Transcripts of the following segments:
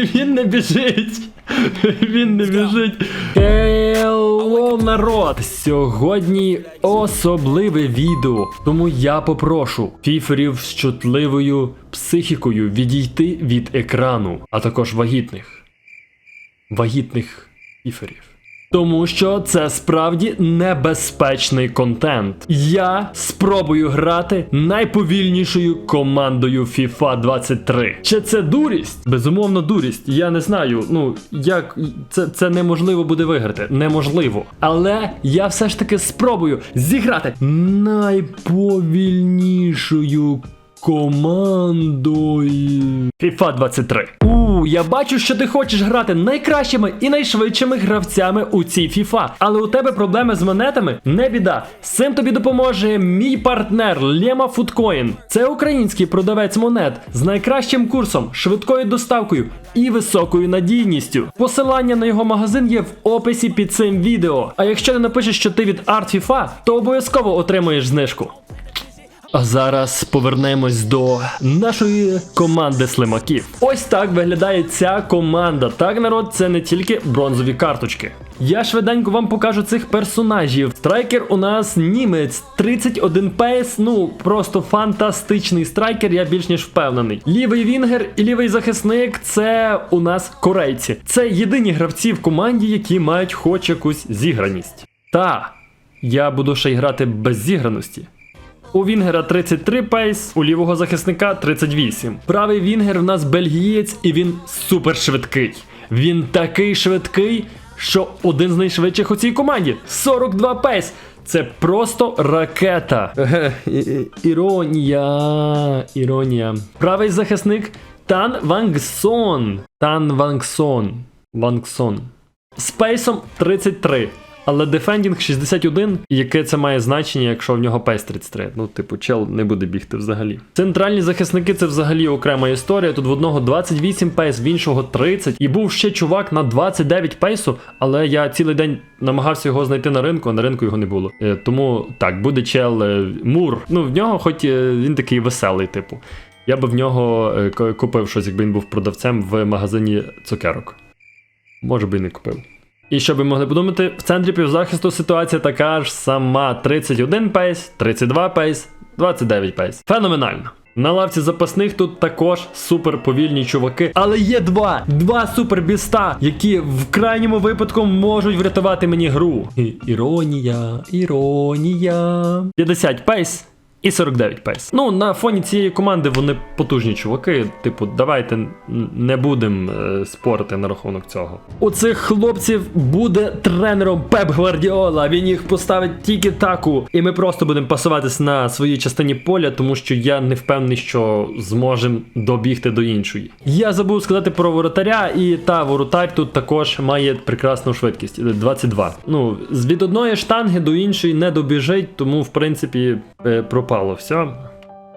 Він не біжить. Він не біжить. Хелло, народ! Сьогодні особливе відео. Тому я попрошу фіферів з чутливою психікою відійти від екрану, а також вагітних. Вагітних фіферів. Тому що це справді небезпечний контент. Я спробую грати найповільнішою командою FIFA 23. Чи це дурість? Безумовно, дурість. Я не знаю. Ну як це, це неможливо буде виграти. Неможливо. Але я все ж таки спробую зіграти найповільнішою командою FIFA 23. У, я бачу, що ти хочеш грати найкращими і найшвидшими гравцями у цій FIFA. Але у тебе проблеми з монетами? Не біда. Цим тобі допоможе мій партнер Лема Фудкоін. Це український продавець монет з найкращим курсом, швидкою доставкою і високою надійністю. Посилання на його магазин є в описі під цим відео. А якщо ти напишеш, що ти від Art FIFA, то обов'язково отримаєш знижку. А зараз повернемось до нашої команди слимаків. Ось так виглядає ця команда. Так, народ, це не тільки бронзові карточки. Я швиденько вам покажу цих персонажів. Страйкер у нас німець, 31 пейс. Ну просто фантастичний страйкер, я більш ніж впевнений. Лівий вінгер і лівий захисник це у нас корейці. Це єдині гравці в команді, які мають хоч якусь зіграність. Та я буду ще й грати без зіграності. У Вінгера 33 пейс, у лівого захисника 38. Правий Вінгер в нас бельгієць, і він супер швидкий. Він такий швидкий, що один з найшвидших у цій команді 42 пейс. Це просто ракета. Іронія. Іронія. Правий захисник Тан Вангсон. Тан Вангсон. Вангсон. З пейсом 33. Але дефендінг 61, яке це має значення, якщо в нього пейс 33. Ну, типу, чел не буде бігти взагалі. Центральні захисники це взагалі окрема історія. Тут в одного 28 пейс, в іншого 30. І був ще чувак на 29 пейсу, але я цілий день намагався його знайти на ринку, а на ринку його не було. Е, тому так, буде чел е, Мур. Ну, в нього, хоч е, він такий веселий, типу. Я би в нього ку- купив щось, якби він був продавцем в магазині цукерок. Може би і не купив. І що ви могли подумати, в центрі півзахисту ситуація така ж сама: 31 пейс, 32 пейс, 29 пейс. Феноменально. На лавці запасних тут також супер повільні чуваки, але є два, два супербіста, які в крайньому випадку можуть врятувати мені гру. Іронія, іронія. 50 пейс. І 49 пейс. Ну, на фоні цієї команди вони потужні чуваки. Типу, давайте не будемо е, спорити на рахунок цього. У цих хлопців буде тренером Пеп Гвардіола. Він їх поставить тільки таку. І ми просто будемо пасуватись на своїй частині поля, тому що я не впевнений, що зможемо добігти до іншої. Я забув сказати про воротаря, і та воротар тут також має прекрасну швидкість е, 22. Ну, від одної штанги до іншої не добіжить, тому в принципі е, пропало все.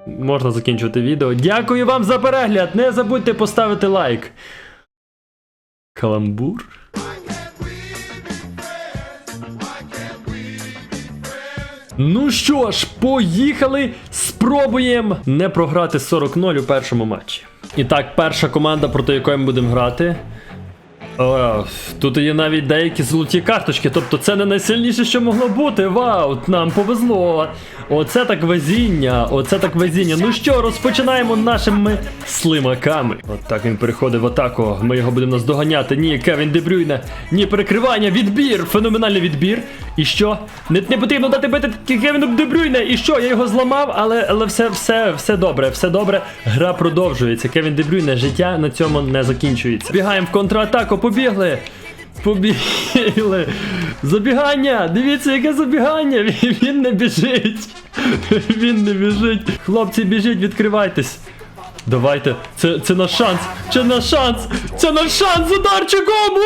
Можна закінчувати відео. Дякую вам за перегляд! Не забудьте поставити лайк. Каламбур. Ну що ж, поїхали, спробуємо не програти 40-0 у першому матчі. І так, перша команда, проти якої ми будемо грати. Тут є навіть деякі золоті карточки, тобто це не найсильніше, що могло бути. Вау, нам повезло. Оце так везіння, оце так везіння. Ну що, розпочинаємо нашими слимаками. От так він переходить в атаку. Ми його будемо наздоганяти. Ні, Кевін Дебрюйне. Ні, перекривання, відбір, феноменальний відбір. І що? Не, не потрібно дати бити Кевіну Дебрюйне. І що? Я його зламав, але, але все, все, все добре, все добре. Гра продовжується. Кевін Дебрюйне, життя на цьому не закінчується. Бігаємо в контратаку, побігли. Побігли. Забігання! Дивіться, яке забігання! Він, не біжить. Він не біжить. Хлопці, біжіть, відкривайтесь. Давайте, це, це наш шанс! Це наш шанс! Це наш шанс з ударчиком!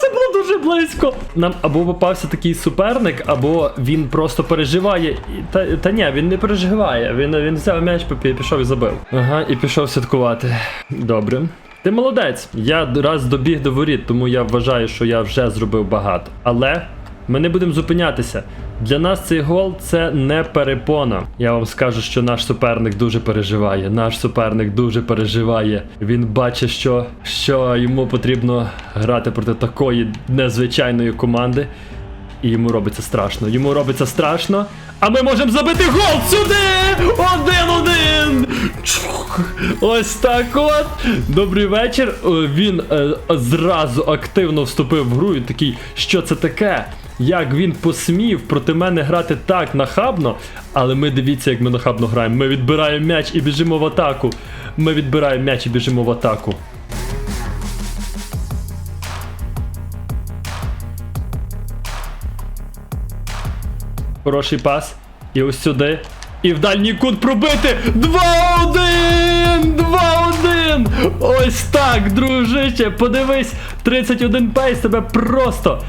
Це було дуже близько! Нам або попався такий суперник, або він просто переживає. Та, та ні, він не переживає. Він, він взяв м'яч, пішов і забив. Ага, і пішов святкувати. Добре. Ти молодець. Я раз добіг до воріт, тому я вважаю, що я вже зробив багато. Але ми не будемо зупинятися. Для нас цей гол це не перепона. Я вам скажу, що наш суперник дуже переживає. Наш суперник дуже переживає. Він бачить, що, що йому потрібно грати проти такої незвичайної команди. І йому робиться страшно. Йому робиться страшно. А ми можемо забити гол сюди! Один-один! Ось так от. Добрий вечір. Е, Він е, зразу активно вступив в гру і такий, що це таке? Як він посмів проти мене грати так нахабно, але ми дивіться, як ми нахабно граємо. Ми відбираємо м'яч і біжимо в атаку. Ми відбираємо м'яч і біжимо в атаку. Хороший пас. І ось сюди. І в дальній кут пробити. 2-1! 2-1! Ось так, дружище. Подивись, 31 пейс тебе просто,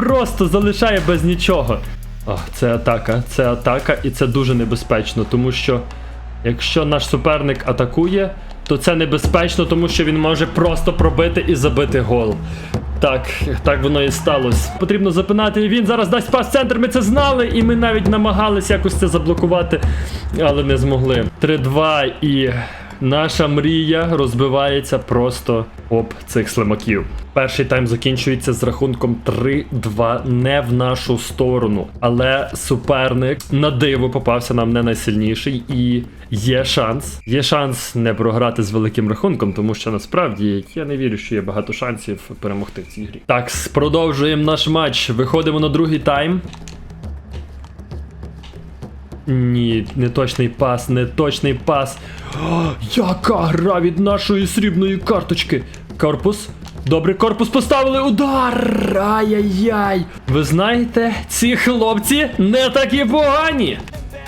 просто залишає без нічого. О, це атака, це атака, і це дуже небезпечно, тому що якщо наш суперник атакує, то це небезпечно, тому що він може просто пробити і забити гол. Так, так воно і сталося. Потрібно запинати. І він зараз дасть пас центр. Ми це знали, і ми навіть намагалися якось це заблокувати, але не змогли. 3-2 і. Наша мрія розбивається просто об цих слимаків. Перший тайм закінчується з рахунком 3-2 не в нашу сторону. Але суперник на диво попався нам не найсильніший, і є шанс. Є шанс не програти з великим рахунком, тому що насправді я не вірю, що є багато шансів перемогти в цій грі. Так, продовжуємо наш матч. Виходимо на другий тайм. Ні, не точний пас, не точний пас. О, яка гра від нашої срібної карточки. Корпус. Добре, корпус поставили. Удар! Ай-яй-яй. Ви знаєте, ці хлопці не такі погані.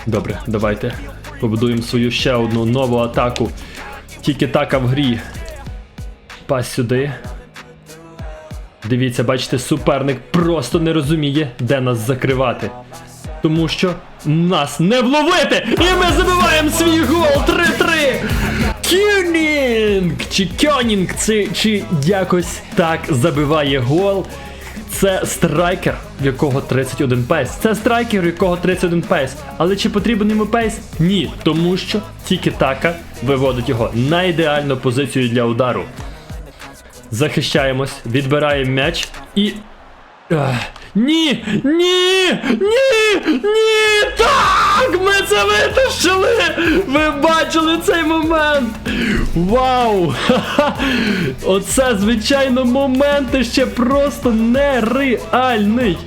Добре, давайте побудуємо свою ще одну нову атаку. Тільки така в грі. Пас сюди. Дивіться, бачите, суперник просто не розуміє, де нас закривати. Тому що нас не вловити! І ми забиваємо свій гол 3-3! Кюнінг! Чи Кьонінг, чи, чи якось так забиває гол. Це страйкер, в якого 31 пейс. Це страйкер, в якого 31 пейс. Але чи потрібен йому пейс? Ні, тому що тільки така виводить його на ідеальну позицію для удару. Захищаємось, відбираємо м'яч і. Ах, Ні! Ні! Ні! Ні! Так! Ми це витащили! Ви бачили цей момент! Вау! Оце, звичайно, момент ще просто нереальний!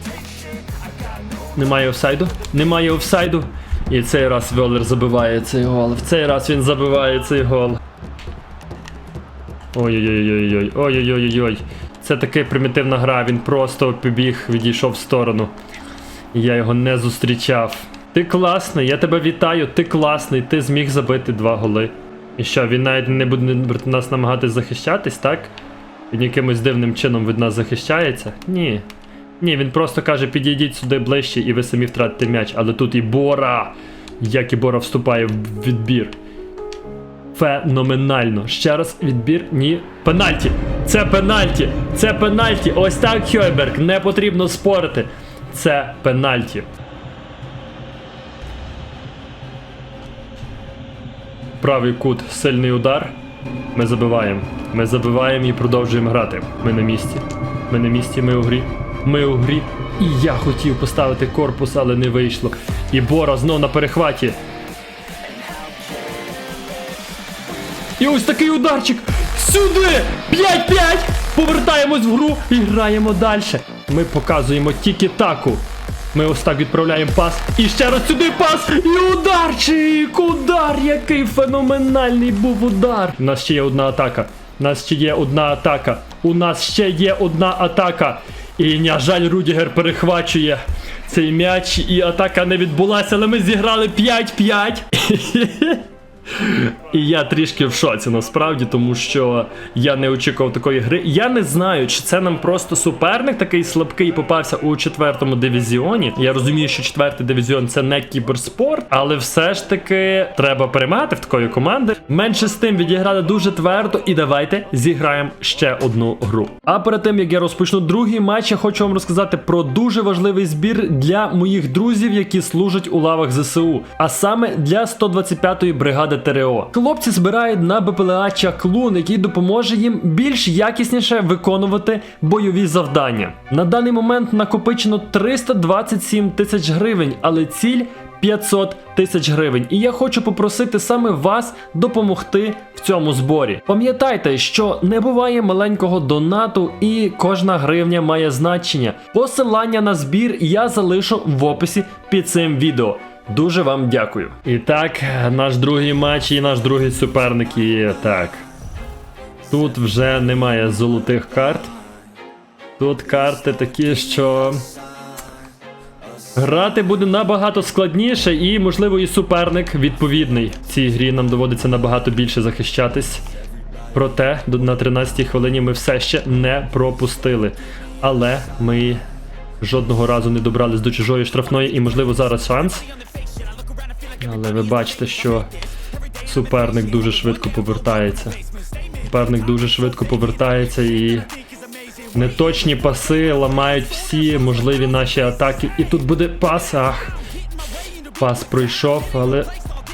Немає офсайду? Немає офсайду. І цей раз Веллер забиває цей гол. В цей раз він забиває цей гол. Ой-ой-ой-ой-ой. Це таки примітивна гра, він просто побіг, відійшов в сторону. І я його не зустрічав. Ти класний, я тебе вітаю, ти класний, ти зміг забити два голи. І що, він навіть не буде нас намагатись захищатись, так? Він якимось дивним чином від нас захищається? Ні. Ні, він просто каже, підійдіть сюди ближче і ви самі втратите м'яч. Але тут і Бора! Як і Бора вступає в відбір. Феноменально. Ще раз відбір. Ні. Пенальті. Це пенальті. Це пенальті. Ось так, Хьойберг. Не потрібно спорити. Це пенальті. Правий кут, сильний удар. Ми забиваємо. Ми забиваємо і продовжуємо грати. Ми на місці. Ми на місці, ми у грі. Ми у грі. І я хотів поставити корпус, але не вийшло. І Бора знов на перехваті. І ось такий ударчик. Сюди! 5-5! Повертаємось в гру і граємо далі. Ми показуємо тільки таку. Ми ось так відправляємо пас. І ще раз сюди пас! І ударчик! Удар! Який феноменальний був удар! У нас ще є одна атака. У нас ще є одна атака. У нас ще є одна атака. І, на жаль, Рудігер перехвачує цей м'яч, і атака не відбулася, але ми зіграли 5-5. І я трішки в шоці насправді, тому що я не очікував такої гри. Я не знаю, чи це нам просто суперник такий слабкий попався у четвертому дивізіоні. Я розумію, що четвертий дивізіон це не кіберспорт, але все ж таки треба перемагати в такої команди. Менше з тим відіграли дуже твердо, і давайте зіграємо ще одну гру. А перед тим як я розпочну другий матч, я хочу вам розказати про дуже важливий збір для моїх друзів, які служать у лавах ЗСУ, а саме для 125-ї бригади ТРО. Хлопці збирають на БПЛА чаклун, який допоможе їм більш якісніше виконувати бойові завдання. На даний момент накопичено 327 тисяч гривень, але ціль 500 тисяч гривень. І я хочу попросити саме вас допомогти в цьому зборі. Пам'ятайте, що не буває маленького донату, і кожна гривня має значення. Посилання на збір я залишу в описі під цим відео. Дуже вам дякую. І так, наш другий матч і наш другий суперник. І так. Тут вже немає золотих карт. Тут карти такі, що. Грати буде набагато складніше, і, можливо, і суперник відповідний. В цій грі нам доводиться набагато більше захищатись. Проте на 13-й хвилині ми все ще не пропустили. Але ми жодного разу не добрались до чужої штрафної, і, можливо, зараз шанс. Але ви бачите, що суперник дуже швидко повертається. Суперник дуже швидко повертається і. Неточні паси ламають всі можливі наші атаки. І тут буде пас. Ах. Пас пройшов, але.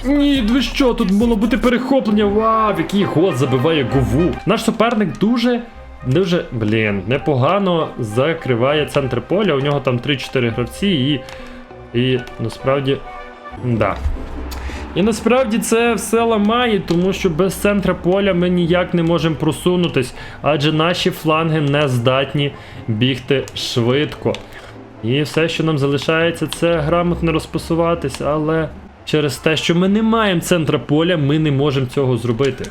Ні, ви що, тут було бути перехоплення. Вау, який гол забиває Гову. Наш суперник дуже. Дуже, блін, непогано закриває центр поля. У нього там 3-4 гравці і. І насправді. Да. І насправді це все ламає, тому що без центра поля ми ніяк не можемо просунутись, адже наші фланги не здатні бігти швидко. І все, що нам залишається, це грамотно розпасуватись, але через те, що ми не маємо центра поля, ми не можемо цього зробити.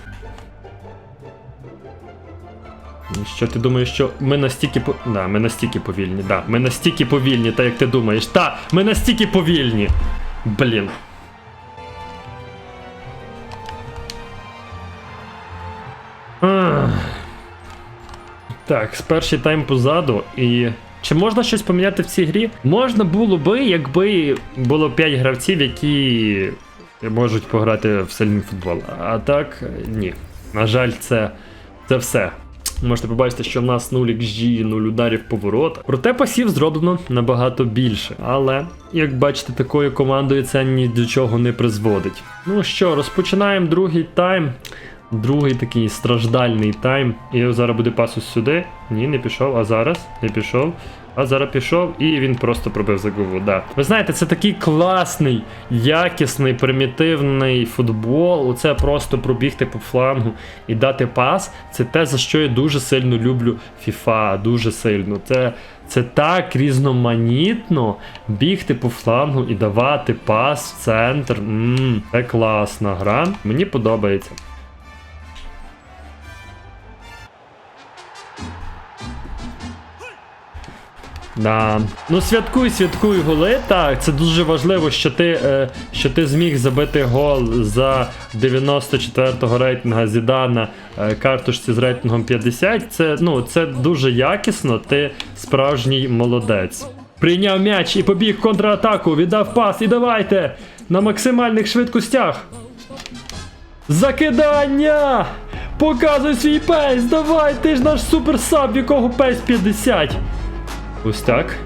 Що ти думаєш, що ми настільки по. Да, ми настільки повільні, да, ми настільки повільні, так як ти думаєш. Та, ми настільки повільні. Блін. Так, перший тайм позаду і. Чи можна щось поміняти в цій грі? Можна було би, якби було 5 гравців, які можуть пограти в сильний футбол. А так, ні. На жаль, це, це все. Можете побачити, що в нас 0 XG, 0 ударів по воротах. Проте пасів зроблено набагато більше. Але, як бачите, такою командою це ні до чого не призводить. Ну що, розпочинаємо другий тайм. Другий такий страждальний тайм. І зараз буде пас сюди. Ні, не пішов, а зараз не пішов. А зараз пішов і він просто пробив за голову. Да. Ви знаєте, це такий класний, якісний, примітивний футбол. Оце просто пробігти по флангу і дати пас. Це те, за що я дуже сильно люблю FIFA. Дуже сильно. Це, це так різноманітно бігти по флангу і давати пас в центр. Мм, це класна гра. Мені подобається. Да. Ну святкуй, святкуй голи. Так, це дуже важливо, що ти, е, що ти зміг забити гол за 94-го рейтинга Зідана е, карточці з рейтингом 50. Це, ну, це дуже якісно, ти справжній молодець. Прийняв м'яч і побіг контратаку, віддав пас і давайте на максимальних швидкостях. Закидання! Показуй свій пейс! Давай, ти ж наш суперсаб, в якого пейс 50. Ось так.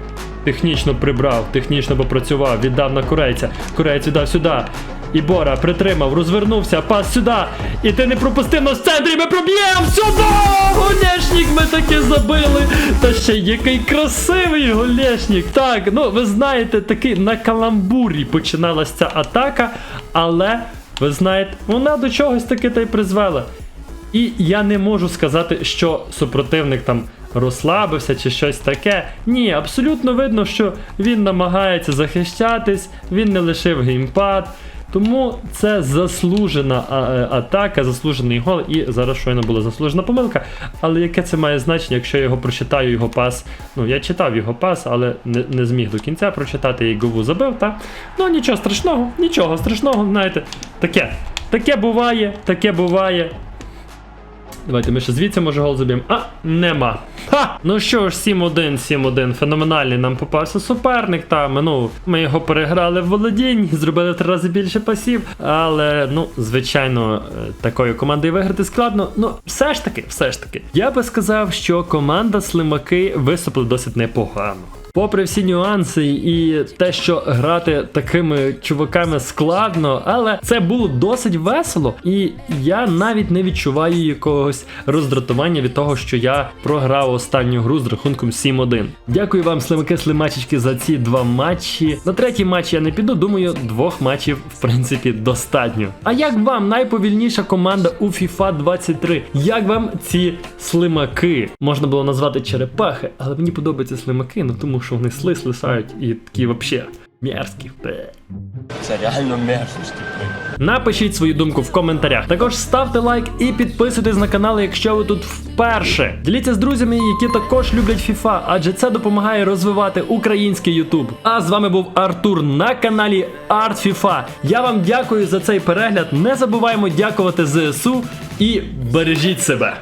Технічно прибрав, технічно попрацював, віддав на корейця. Кореєць віддав сюди. І Бора притримав, розвернувся, пас сюди. І ти не пропустив нас в центрі, ми проб'ємо сюди! Голешник ми таки забили. Та ще який красивий голешник. Так, ну ви знаєте, такий на каламбурі починалася ця атака, але ви знаєте, вона до чогось таки та й призвела. І я не можу сказати, що супротивник там розслабився чи щось таке. Ні, абсолютно видно, що він намагається захищатись, він не лишив геймпад. Тому це заслужена е, атака, заслужений гол. І зараз щойно була заслужена помилка. Але яке це має значення, якщо я його прочитаю, його пас. Ну, я читав його пас, але не, не зміг до кінця прочитати, й Гову забив, та? Ну нічого страшного, нічого страшного, знаєте, таке. таке буває, таке буває. Давайте ми ще звідси може гол заб'ємо. А, нема. Ха! Ну що ж, 7-1, 7-1. Феноменальний нам попався суперник. Там, ну, ми його переграли в володінні, зробили три рази більше пасів. Але, ну, звичайно, е, такою командою виграти складно. Ну, все ж таки, все ж таки. Я би сказав, що команда Слимаки виступила досить непогано. Попри всі нюанси і те, що грати такими чуваками складно, але це було досить весело, і я навіть не відчуваю якогось роздратування від того, що я програв останню гру з рахунком 7-1. Дякую вам, слимаки слимачечки, за ці два матчі. На третій матч я не піду. Думаю, двох матчів в принципі достатньо. А як вам найповільніша команда у FIFA 23? Як вам ці слимаки? Можна було назвати черепахи, але мені подобаються слимаки, ну тому що вони сли слисають і такі вообще мерзкі. Це реально мерзості. Напишіть свою думку в коментарях. Також ставте лайк і підписуйтесь на канал, якщо ви тут вперше. Діліться з друзями, які також люблять FIFA, адже це допомагає розвивати український YouTube. А з вами був Артур на каналі Art FIFA. Я вам дякую за цей перегляд. Не забуваємо дякувати ЗСУ і бережіть себе.